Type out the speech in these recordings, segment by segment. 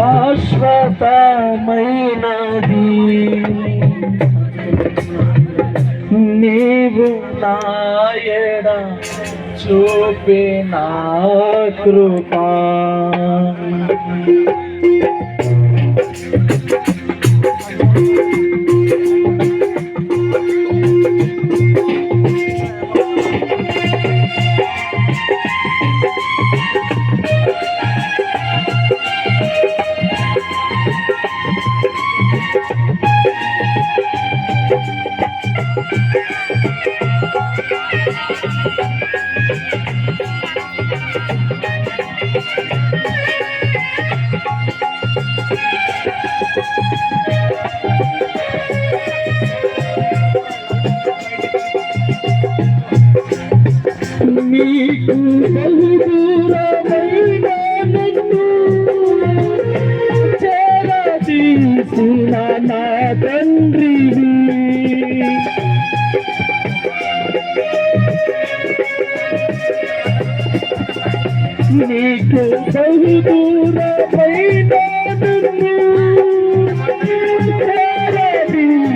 శాశ్వతమైనది. నీవు నాయడ చూపిన కృపా. నీకు బహుదూరమైన నన్ను చేరదీసిన నా తండ్రి నీకు బహుదూరమైన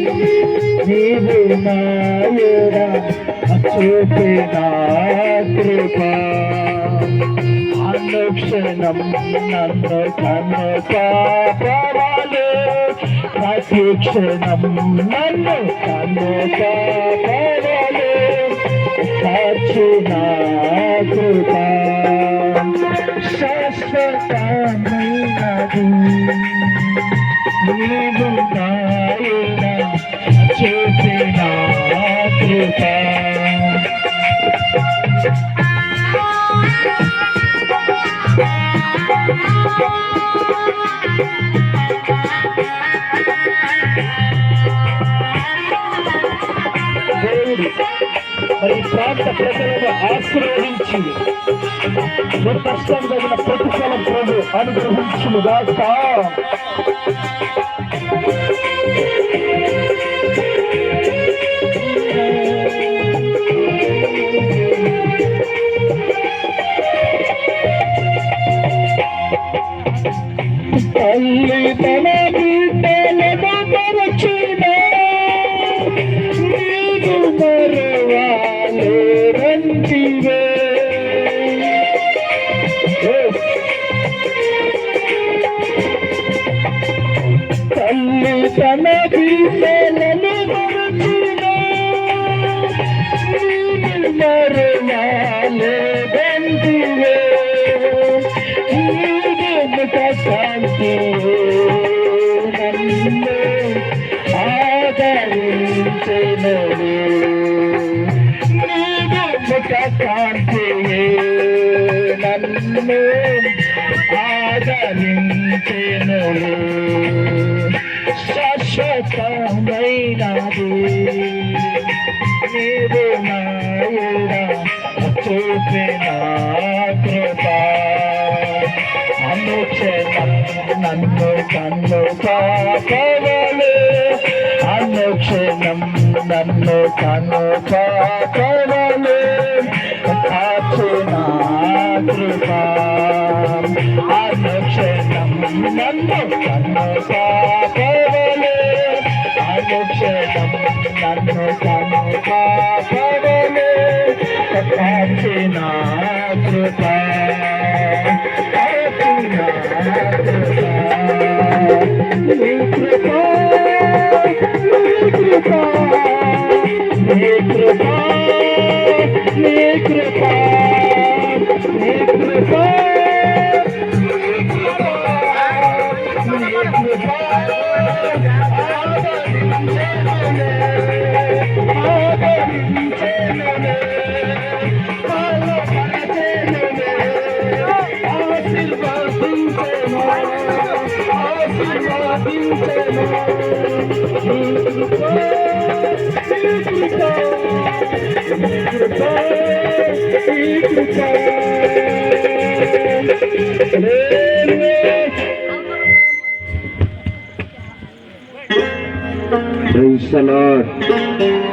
కౌగలిలో నిత్య సుఖ శాంతి నాకు నీరు కౌగలిలో శాశ్వతమైనది నీవు నాయుడా చూపిన కృప అనుక్షణం నన్ను కన్ను కాపాడాలి ప్రతి క్షణం నన్ను కన్ను కాపాడాలి కాచిన కృప శాశ్వతమైనది నీవు నాయన మరి ఈ ప్రాంత ప్రజలను ఆశీర్వదించి మీ కష్టం తగిన ప్రతిఫలం ప్రభు అనుగ్రహించుగాక తల్లి తనకి నన్ను ఆదరించెను నీకు శాంతి నన్ను ఆదరించెను శాశ్వతమైనది నీవు చూపిన నన్ను కన్ను కాకవలే. అనుక్షణం నన్ను కన్ను కాకవలే. కాచిన కృప. అనుక్షణం నన్ను కన్ను కాకవలే. అనుక్షణం నన్ను కన్ను కాకవలే. కాచిన కృప. Yeah. Praise the Lord.